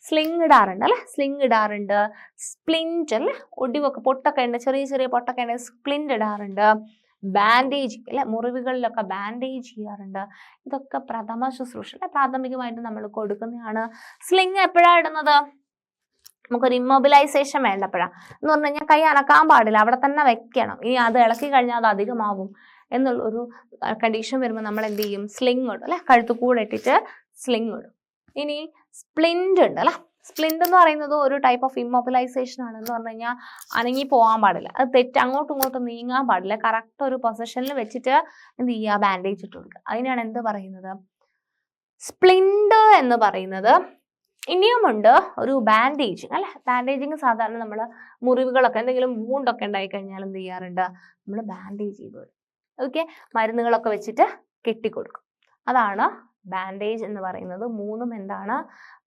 സ്ലിങ് ഇടാറുണ്ട് അല്ലെ? സ്ലിങ് ഇടാറുണ്ട്. സ്പ്ലിന്റ് അല്ലെ? ഒടിവൊക്കെ പൊട്ടൊക്കെ ഉണ്ട് ചെറിയ ചെറിയ പൊട്ടൊക്കെ ഉണ്ട് സ്പ്ലിന്റ് ഇടാറുണ്ട്. ബാൻഡേജ് അല്ലെ? മുറിവുകളിലൊക്കെ ബാൻഡേജ് ചെയ്യാറുണ്ട്. ഇതൊക്കെ പ്രഥമ ശുശ്രൂഷ അല്ലെ? പ്രാഥമികമായിട്ട് നമ്മൾ കൊടുക്കുന്നതാണ്. സ്ലിങ് എപ്പോഴാണ് ഇടുന്നത്? നമുക്കൊരു ഇമ്മൊബിലൈസേഷൻ വേണ്ടപ്പോഴാണ് എന്ന് പറഞ്ഞു കഴിഞ്ഞാൽ കൈ അനക്കാൻ പാടില്ല. അവിടെ തന്നെ വെക്കണം. ഇനി അത് ഇളക്കി കഴിഞ്ഞാൽ അത് അധികമാവും. എന്നുള്ള ഒരു കണ്ടീഷൻ വരുമ്പോൾ നമ്മൾ എന്ത് ചെയ്യും? സ്ലിങ് ഇടും അല്ലെ? കഴുത്ത് കൂടെ ഇട്ടിട്ട് സ്ലിങ് ഇടും. ഇനി സ്പ്ലിൻഡ് ഉണ്ട് അല്ല? സ്പ്ലിൻഡ് എന്ന് പറയുന്നത് ഒരു ടൈപ്പ് ഓഫ് ഇമ്മൊബിലൈസേഷൻ ആണ് എന്ന് പറഞ്ഞു കഴിഞ്ഞാൽ അനങ്ങി പോകാൻ പാടില്ല. അത് തെറ്റ് അങ്ങോട്ടും ഇങ്ങോട്ടും നീങ്ങാൻ പാടില്ല. കറക്റ്റ് ഒരു പൊസിഷനിൽ വെച്ചിട്ട് എന്ത് ചെയ്യുക? ബാൻഡേജ് ഇട്ട് കൊടുക്കുക. അതിനാണ് എന്ത് പറയുന്നത്? സ്പ്ലിൻഡ് എന്ന് പറയുന്നത് ഇനിയുമുണ്ട് ഒരു ബാൻഡേജിങ് അല്ലെ? ബാൻഡേജിങ് സാധാരണ നമ്മൾ മുറിവുകളൊക്കെ എന്തെങ്കിലും വൂണ്ടൊക്കെ ഉണ്ടായി കഴിഞ്ഞാൽ എന്ത് ചെയ്യാറുണ്ട്? നമ്മൾ ബാൻഡേജ് ചെയ്ത് കൊടുക്കും. ഓക്കെ മരുന്നുകളൊക്കെ വെച്ചിട്ട് കെട്ടിക്കൊടുക്കും. അതാണ് ബാൻഡേജ് എന്ന് പറയുന്നത് മൂന്നും എന്താണ്?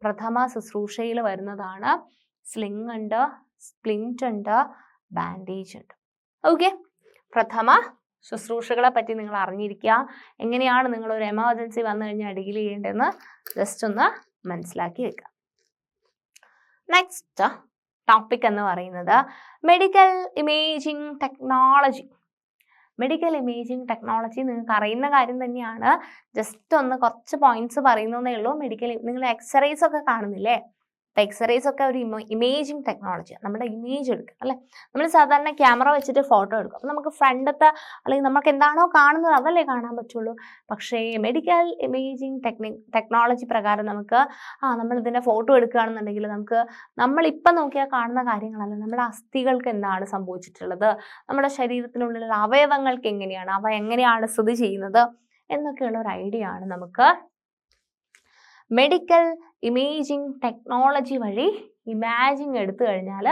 പ്രഥമ ശുശ്രൂഷയിൽ വരുന്നതാണ്. സ്ലിങ് ഉണ്ട് സ്പ്ലിന്റ് ഉണ്ട് ബാൻഡേജ് ഉണ്ട്. ഓക്കെ പ്രഥമ ശുശ്രൂഷകളെ പറ്റി നിങ്ങൾ അറിഞ്ഞിരിക്കുക. എങ്ങനെയാണ് നിങ്ങൾ ഒരു എമർജൻസി വന്നു കഴിഞ്ഞാൽ ഡീൽ ചെയ്യേണ്ടതെന്ന് ജസ്റ്റ് ഒന്ന് മനസ്സിലാക്കി വെക്കുക. നെക്സ്റ്റ് ടോപ്പിക് എന്ന് പറയുന്നത് medical imaging technology medical imaging technology നിങ്ങൾക്ക് അറിയുന്ന കാര്യം തന്നെയാണ്. ജസ്റ്റ് ഒന്ന് കുറച്ച് പോയിന്റ്സ് പറയുന്നതേ ഉള്ളൂ. മെഡിക്കൽ നിങ്ങൾ എക്സ്റേസ് ഒക്കെ കാണുന്നില്ലേ? ഇപ്പം എക്സ്റേസ് ഒക്കെ ഒരു ഇമേജിങ് ടെക്നോളജി നമ്മുടെ ഇമേജ് എടുക്കുക അല്ലേ? നമ്മൾ സാധാരണ ക്യാമറ വെച്ചിട്ട് ഫോട്ടോ എടുക്കും. അപ്പം നമുക്ക് ഫ്രണ്ടത്തെ അല്ലെങ്കിൽ നമുക്ക് എന്താണോ കാണുന്നത് അതല്ലേ കാണാൻ പറ്റുള്ളൂ. പക്ഷേ മെഡിക്കൽ ഇമേജിങ് ടെക്നിക് ടെക്നോളജി പ്രകാരം നമുക്ക് ആ നമ്മൾ ഇതിന്റെ ഫോട്ടോ എടുക്കുകയാണെന്നുണ്ടെങ്കിൽ നമുക്ക് നമ്മളിപ്പം നോക്കിയാൽ കാണുന്ന കാര്യങ്ങളല്ല. നമ്മുടെ അസ്ഥികൾക്ക് എന്താണ് സംഭവിച്ചിട്ടുള്ളത്? നമ്മുടെ ശരീരത്തിനുള്ളിലുള്ള അവയവങ്ങൾക്ക് എങ്ങനെയാണ്? അവ എങ്ങനെയാണ് സ്ഥിതി ചെയ്യുന്നത്? എന്നൊക്കെയുള്ള ഒരു ഐഡിയ ആണ് നമുക്ക് മെഡിക്കൽ ഇമേജിംഗ് ടെക്നോളജി വഴി ഇമാജിങ് എടുത്തു കഴിഞ്ഞാൽ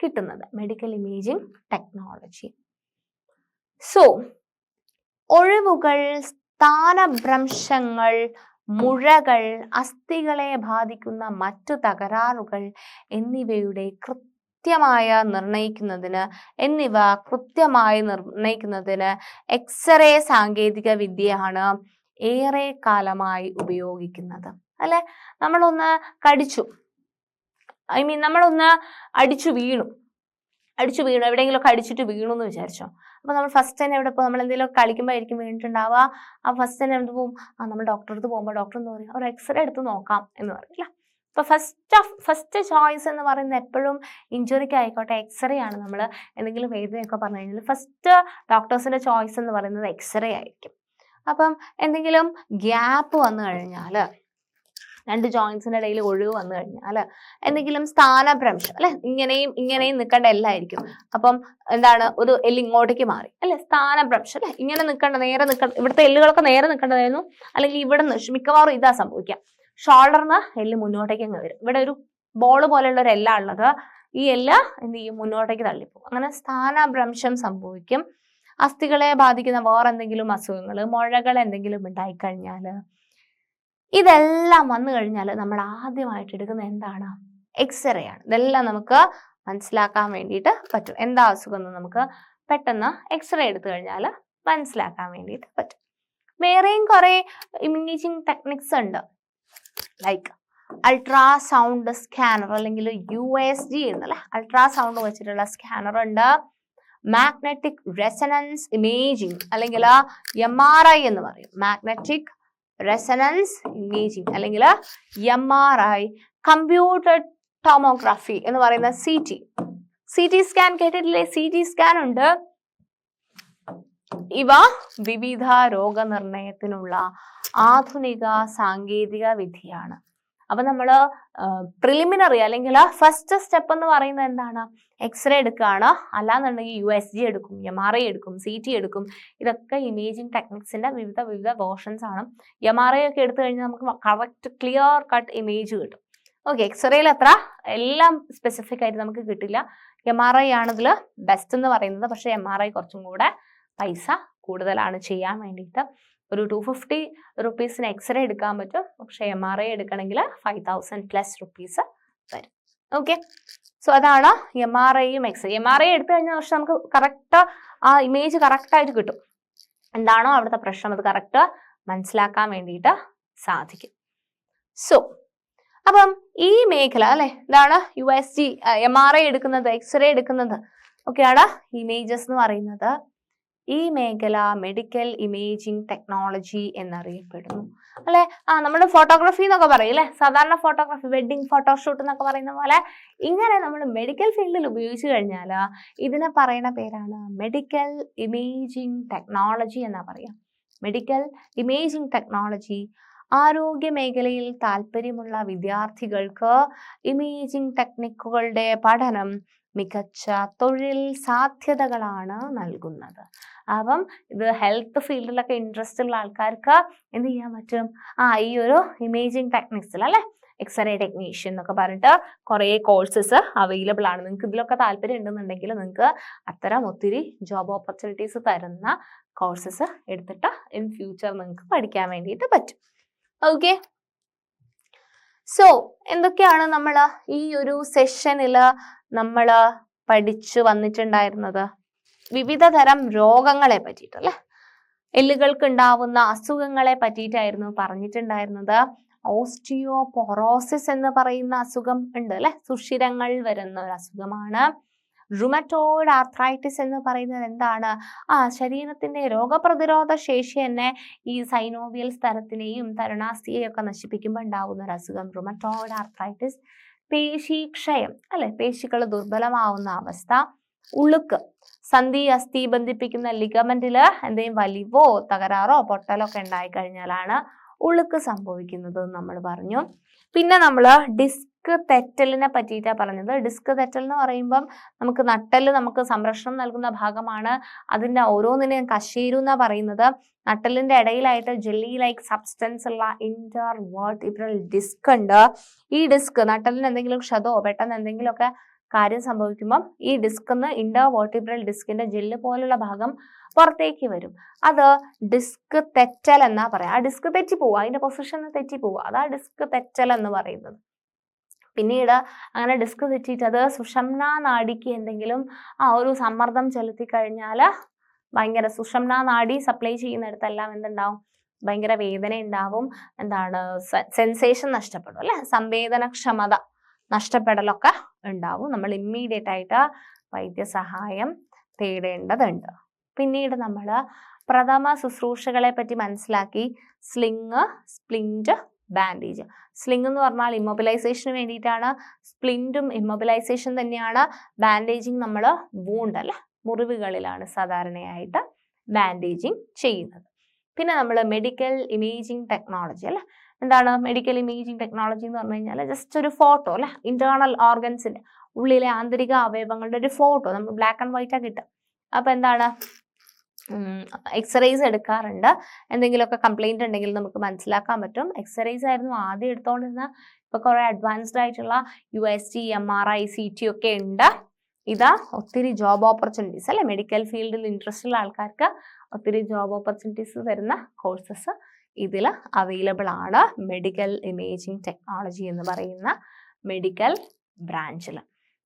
കിട്ടുന്നത്. മെഡിക്കൽ ഇമേജിംഗ് ടെക്നോളജി സോ ഒഴിവുകൾ സ്ഥാനഭ്രംശങ്ങൾ മുഴകൾ അസ്ഥികളെ ബാധിക്കുന്ന മറ്റു തകരാറുകൾ എന്നിവയുടെ കൃത്യമായ നിർണയിക്കുന്നതിന് എന്നിവ കൃത്യമായി നിർണയിക്കുന്നതിന് എക്സ്റേ സാങ്കേതിക വിദ്യയാണ് ഏറെ കാലമായി ഉപയോഗിക്കുന്നത്. അല്ലെ? നമ്മളൊന്ന് കടിച്ചു. ഐ മീൻ നമ്മളൊന്ന് അടിച്ചു വീണു. അടിച്ചു വീണു. എവിടെയെങ്കിലും ഒക്കെ അടിച്ചിട്ട് വീണു എന്ന് വിചാരിച്ചോ. അപ്പൊ നമ്മൾ ഫസ്റ്റ് തന്നെ എവിടെ പോകും നമ്മൾ എന്തെങ്കിലും കളിക്കുമ്പോൾ ആയിരിക്കും വീണിട്ടുണ്ടാവുക. ആ ഫസ്റ്റ് തന്നെ എന്ത് പോകും ആ നമ്മൾ ഡോക്ടറെ അടുത്ത് പോകുമ്പോൾ ഡോക്ടർ എന്ന് പറയും? ഒരു എക്സ്റേ എടുത്ത് നോക്കാം എന്ന് പറയില്ല ഇപ്പൊ ഫസ്റ്റ് ഓഫ് ഫസ്റ്റ് ചോയ്സ് എന്ന് പറയുന്നത് എപ്പോഴും ഇഞ്ചുറിക്ക് ആയിക്കോട്ടെ എക്സ്റേ ആണ് നമ്മൾ എന്തെങ്കിലും വേദനയൊക്കെ പറഞ്ഞു കഴിഞ്ഞാൽ ഫസ്റ്റ് ഡോക്ടേഴ്സിന്റെ ചോയ്സ് എന്ന് പറയുന്നത് എക്സ്റേ ആയിരിക്കും. അപ്പം എന്തെങ്കിലും ഗ്യാപ്പ് വന്നു കഴിഞ്ഞാൽ രണ്ട് ജോയിൻസിന്റെ ഇടയിൽ ഒഴിവ് വന്നു കഴിഞ്ഞാൽ എന്തെങ്കിലും സ്ഥാനഭ്രംശം അല്ലെ? ഇങ്ങനെയും ഇങ്ങനെയും നിൽക്കേണ്ട എല്ലായിരിക്കും. അപ്പം എന്താണ്? ഒരു എല്ല് ഇങ്ങോട്ടേക്ക് മാറി അല്ലെ? സ്ഥാനഭ്രംശം അല്ലെ? ഇങ്ങനെ നിൽക്കേണ്ട നേരെ നിൽക്കേണ്ട ഇവിടുത്തെ എല്ലുകളൊക്കെ നേരെ നിൽക്കേണ്ടതായിരുന്നു അല്ലെങ്കിൽ ഇവിടെ നിന്ന് മിക്കവാറും ഇതാ സംഭവിക്കുക ഷോൾഡറിന് എല്ല് മുന്നോട്ടേക്ക് അങ്ങ് വരും. ഇവിടെ ഒരു ബോൾ പോലെയുള്ള ഒരു എല്ലാ ഉള്ളത് ഈ എല്ല് എന്ത് ചെയ്യും? മുന്നോട്ടേക്ക് തള്ളിപ്പോകും. അങ്ങനെ സ്ഥാനഭ്രംശം സംഭവിക്കും. അസ്ഥികളെ ബാധിക്കുന്ന വേറെ എന്തെങ്കിലും അസുഖങ്ങൾ മുഴകൾ എന്തെങ്കിലും ഉണ്ടായിക്കഴിഞ്ഞാൽ ഇതെല്ലാം വന്നു കഴിഞ്ഞാൽ നമ്മൾ ആദ്യമായിട്ട് എടുക്കുന്ന എന്താണ്? എക്സ്റേ ആണ്. ഇതെല്ലാം നമുക്ക് മനസ്സിലാക്കാൻ വേണ്ടിയിട്ട് പറ്റും. എന്താ അസുഖം നമുക്ക് പെട്ടെന്ന് എക്സ്റേ എടുത്തു കഴിഞ്ഞാൽ മനസ്സിലാക്കാൻ വേണ്ടിയിട്ട് പറ്റും. വേറെയും കുറേ ഇമേജിങ് ടെക്നിക്സ് ഉണ്ട്. ലൈക്ക് അൾട്രാസൗണ്ട് സ്കാനർ അല്ലെങ്കിൽ യു എസ് ജി എന്നല്ലേ? അൾട്രാസൗണ്ട് വെച്ചിട്ടുള്ള സ്കാനർ ഉണ്ട്. മാഗ്നറ്റിക് റെസനൻസ് ഇമേജിങ് അല്ലെങ്കിൽ എം ആർ ഐ എന്ന് പറയും. മാഗ്നറ്റിക് റെസനൻസ് ഇമേജിങ് അല്ലെങ്കിൽ M R I computer tomography എന്ന് പറയുന്ന C T C T scan കേട്ടിട്ടില്ലേ? സി ടി സ്കാൻ ഉണ്ട്. ഇവ വിവിധ രോഗനിർണയത്തിനുള്ള ആധുനിക സാങ്കേതിക വിദ്യയാണ് അപ്പൊ നമ്മൾ പ്രിലിമിനറി അല്ലെങ്കിൽ ഫസ്റ്റ് സ്റ്റെപ്പ് എന്ന് പറയുന്നത് എന്താണ്? എക്സ്റേ എടുക്കുകയാണ്. അല്ലാന്നുണ്ടെങ്കിൽ യു എസ് ജി എടുക്കും എം ആർ ഐ എടുക്കും സി ടി എടുക്കും. ഇതൊക്കെ ഇമേജിങ് ടെക്നിക്സിന്റെ വിവിധ വിവിധ വേർഷൻസ് ആണ്. എം ആർ ഐ ഒക്കെ എടുത്തു കഴിഞ്ഞാൽ നമുക്ക് കറക്റ്റ് ക്ലിയർ കട്ട് ഇമേജ് കിട്ടും. ഓക്കെ എക്സ്റേയിൽ അത്ര എല്ലാം സ്പെസിഫിക് ആയിട്ട് നമുക്ക് കിട്ടില്ല. എം ആർ ഐ ആണ് ഇതിൽ ബെസ്റ്റ് എന്ന് പറയുന്നത്. പക്ഷേ എം ആർ ഐ കുറച്ചും കൂടെ പൈസ കൂടുതലാണ് ചെയ്യാൻ വേണ്ടിയിട്ട്. ഒരു ടു ഫിഫ്റ്റി റുപ്പീസിന് എക്സ്റേ എടുക്കാൻ പറ്റും. പക്ഷേ എം ആർ ഐ എടുക്കണമെങ്കിൽ ഫൈവ് തൗസൻഡ് പ്ലസ് റുപ്പീസ് വരും. ഓക്കെ സോ അതാണ് എം ആർ ഐയും എക്സ്റേ എം ആർ ഐ എടുത്തു കഴിഞ്ഞാൽ പക്ഷെ നമുക്ക് കറക്റ്റ് ആ ഇമേജ് കറക്റ്റായിട്ട് കിട്ടും. എന്താണോ അവിടുത്തെ പ്രശ്നം അത് കറക്റ്റ് മനസ്സിലാക്കാൻ വേണ്ടിയിട്ട് സാധിക്കും. സോ അപ്പം ഈ മേഖല അല്ലെ? ഇതാണ് U S G M R I എടുക്കുന്നത് എക്സ്റേ എടുക്കുന്നത് ഒക്കെയാണ് ഇമേജസ് എന്ന് പറയുന്നത്. ഈ മേഖല മെഡിക്കൽ ഇമേജിംഗ് ടെക്നോളജി എന്നറിയപ്പെടുന്നു. അല്ലെ? ആ നമ്മുടെ ഫോട്ടോഗ്രാഫി എന്നൊക്കെ പറയും അല്ലെ? സാധാരണ ഫോട്ടോഗ്രാഫി വെഡിങ് ഫോട്ടോഷൂട്ട് എന്നൊക്കെ പറയുന്ന പോലെ ഇങ്ങനെ നമ്മൾ മെഡിക്കൽ ഫീൽഡിൽ ഉപയോഗിച്ചു കഴിഞ്ഞാൽ ഇതിനെ പറയുന്ന പേരാണ് മെഡിക്കൽ ഇമേജിംഗ് ടെക്നോളജി എന്നാ പറയാം. മെഡിക്കൽ ഇമേജിംഗ് ടെക്നോളജി ആരോഗ്യ മേഖലയിൽ താല്പര്യമുള്ള വിദ്യാർത്ഥികൾക്ക് ഇമേജിംഗ് ടെക്നിക്കുകളുടെ പഠനം മികച്ച തൊഴിൽ സാധ്യതകളാണ് നൽകുന്നത്. അപ്പം ഇത് ഹെൽത്ത് ഫീൽഡിലൊക്കെ ഇൻട്രസ്റ്റ് ഉള്ള ആൾക്കാർക്ക് എന്ത് ചെയ്യാൻ പറ്റും? ആ ഈ ഒരു ഇമേജിങ് ടെക്നിക്സിൽ അല്ലെ? എക്സ്റേ ടെക്നീഷ്യൻ എന്നൊക്കെ പറഞ്ഞിട്ട് കുറേ കോഴ്സസ് അവൈലബിൾ ആണ്. നിങ്ങൾക്ക് ഇതിലൊക്കെ താല്പര്യം ഉണ്ടെന്നുണ്ടെങ്കിൽ നിങ്ങൾക്ക് അത്തരം ഒത്തിരി ജോബ് ഓപ്പർച്യൂണിറ്റീസ് തരുന്ന കോഴ്സസ് എടുത്തിട്ട് ഇൻ ഫ്യൂച്ചർ നിങ്ങൾക്ക് പഠിക്കാൻ വേണ്ടിയിട്ട് പറ്റും. ഓക്കെ സോ എന്തൊക്കെയാണ് നമ്മൾ ഈ ഒരു സെഷനിൽ നമ്മൾ പഠിച്ചു വന്നിട്ടുണ്ടായിരുന്നത്? വിവിധ തരം രോഗങ്ങളെ പറ്റിയിട്ട് അല്ലെ എല്ലുകൾക്ക് ഉണ്ടാവുന്ന അസുഖങ്ങളെ പറ്റിയിട്ടായിരുന്നു പറഞ്ഞിട്ടുണ്ടായിരുന്നത്. ഓസ്റ്റിയോപൊറോസിസ് എന്ന് പറയുന്ന അസുഖം ഉണ്ട് അല്ലെ സുഷിരങ്ങൾ വരുന്ന ഒരു അസുഖമാണ്. റുമറ്റോയിഡ് ആർത്രൈറ്റിസ് എന്ന് പറയുന്നത് എന്താണ്? ആ ശരീരത്തിന്റെ രോഗപ്രതിരോധ ശേഷി തന്നെ ഈ സൈനോവിയൽ സ്ഥലത്തിനെയും തരുണാസ്ഥിയെയും ഒക്കെ നശിപ്പിക്കുമ്പോൾ ഉണ്ടാകുന്ന ഒരു അസുഖം റുമറ്റോയിഡ് ആർത്രൈറ്റിസ് പേശീക്ഷയം അല്ലെ? പേശികൾ ദുർബലമാവുന്ന അവസ്ഥ. ഉളുക്ക് സന്ധി അസ്ഥി ബന്ധിപ്പിക്കുന്ന ലിഗമെന്റിൽ എന്തെങ്കിലും വലിവോ തകരാറോ പൊട്ടലോ ഒക്കെ ഉണ്ടായി കഴിഞ്ഞാലാണ് ഉളുക്ക് സംഭവിക്കുന്നത് നമ്മൾ പറഞ്ഞു. പിന്നെ നമ്മൾ ഡിസ്ക് തെറ്റലിനെ പറ്റിയിട്ടാണ് പറഞ്ഞത്. ഡിസ്ക് തെറ്റൽ എന്ന് പറയുമ്പം നമുക്ക് നട്ടൽ നമുക്ക് സംരക്ഷണം നൽകുന്ന ഭാഗമാണ്. അതിന്റെ ഓരോന്നിനെയും കശീരു എന്നാണ് പറയുന്നത്. നട്ടലിന്റെ ഇടയിലായിട്ട് ജെല്ലി ലൈക്ക് സബ്സ്റ്റൻസ് ഉള്ള ഇന്റർ വേർട്ടിബ്രൽ ഡിസ്ക് ഉണ്ട്. ഈ ഡിസ്ക് നട്ടലിന് എന്തെങ്കിലും ക്ഷതോ പെട്ടെന്ന് എന്തെങ്കിലുമൊക്കെ കാര്യം സംഭവിക്കുമ്പം ഈ ഡിസ്കിന്ന് ഇന്റർ വേർട്ടിബ്രൽ ഡിസ്കിന്റെ ജെല്ല് പോലുള്ള ഭാഗം പുറത്തേക്ക് വരും. അത് ഡിസ്ക് തെറ്റൽ എന്നാ പറയാം. ആ ഡിസ്ക് തെറ്റി പോവുക അതിന്റെ പൊസിഷൻ തെറ്റി പോവുക അതാ ഡിസ്ക് തെറ്റൽ എന്ന് പറയുന്നത്. പിന്നീട് അങ്ങനെ ഡിസ്ക് തെറ്റിയിട്ട് അത് സുഷംന നാഡിക്ക് എന്തെങ്കിലും ആ ഒരു സമ്മർദ്ദം ചെലുത്തി കഴിഞ്ഞാൽ ഭയങ്കര സുഷംന നാഡി സപ്ലൈ ചെയ്യുന്നിടത്തെല്ലാം എന്തുണ്ടാവും? ഭയങ്കര വേദന ഉണ്ടാവും. എന്താണ്? സെൻസേഷൻ നഷ്ടപ്പെടും അല്ലെ? സംവേദനക്ഷമത നഷ്ടപ്പെടലൊക്കെ ഉണ്ടാവും. നമ്മൾ ഇമ്മീഡിയറ്റ് ആയിട്ട് വൈദ്യസഹായം തേടേണ്ടതുണ്ട്. പിന്നീട് നമ്മൾ പ്രഥമ ശുശ്രൂഷകളെ പറ്റി മനസ്സിലാക്കി സ്ലിങ് സ്പ്ലിന്റ് ബാൻഡേജ് സ്ലിംഗ് എന്ന് പറഞ്ഞാൽ ഇമ്മൊബിലൈസേഷന് വേണ്ടിയിട്ടാണ്. സ്പ്ലിന്റും ഇമ്മൊബിലൈസേഷൻ തന്നെയാണ്. ബാൻഡേജിങ് നമ്മൾ വൂണ്ട് മുറിവുകളിലാണ് സാധാരണയായിട്ട് ബാൻഡേജിങ് ചെയ്യുന്നത്. പിന്നെ നമ്മൾ മെഡിക്കൽ ഇമേജിങ് ടെക്നോളജി അല്ലെ? എന്താണ് മെഡിക്കൽ ഇമേജിങ് ടെക്നോളജി എന്ന് പറഞ്ഞു കഴിഞ്ഞാൽ ജസ്റ്റ് ഒരു ഫോട്ടോ അല്ലെ? ഇന്റേണൽ ഓർഗൻസിന്റെ ഉള്ളിലെ ആന്തരിക അവയവങ്ങളുടെ ഒരു ഫോട്ടോ നമ്മൾ ബ്ലാക്ക് ആൻഡ് വൈറ്റ് ആ കിട്ടും അപ്പൊ എന്താണ്? എക്സ്റേസ് എടുക്കാറുണ്ട്. എന്തെങ്കിലുമൊക്കെ കംപ്ലൈന്റ് ഉണ്ടെങ്കിൽ നമുക്ക് മനസ്സിലാക്കാൻ പറ്റും. എക്സ്റേസ് ആയിരുന്നു ആദ്യം എടുത്തോണ്ടിരുന്ന ഇപ്പൊ കുറെ അഡ്വാൻസ്ഡ് ആയിട്ടുള്ള U S T M R I C T ഒക്കെ ഉണ്ട്. ഇതാ ഒത്തിരി ജോബ് ഓപ്പർച്യൂണിറ്റീസ് അല്ലെ? മെഡിക്കൽ ഫീൽഡിൽ ഇൻട്രസ്റ്റ് ഉള്ള ആൾക്കാർക്ക് ഒത്തിരി ജോബ് ഓപ്പർച്യൂണിറ്റീസ് തരുന്ന കോഴ്സസ് ഇതിൽ അവൈലബിൾ ആണ്. മെഡിക്കൽ ഇമേജിംഗ് ടെക്നോളജി എന്ന് പറയുന്ന മെഡിക്കൽ ബ്രാഞ്ചിൽ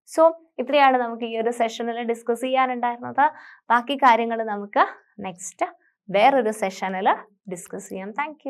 സോ ഇത്രയാണ് നമുക്ക് ഈ ഒരു സെഷനിൽ ഡിസ്കസ് ചെയ്യാനുണ്ടായിരുന്നത്. ബാക്കി കാര്യങ്ങൾ നമുക്ക് നെക്സ്റ്റ് വേറൊരു സെഷനിൽ ഡിസ്കസ് ചെയ്യാം. താങ്ക്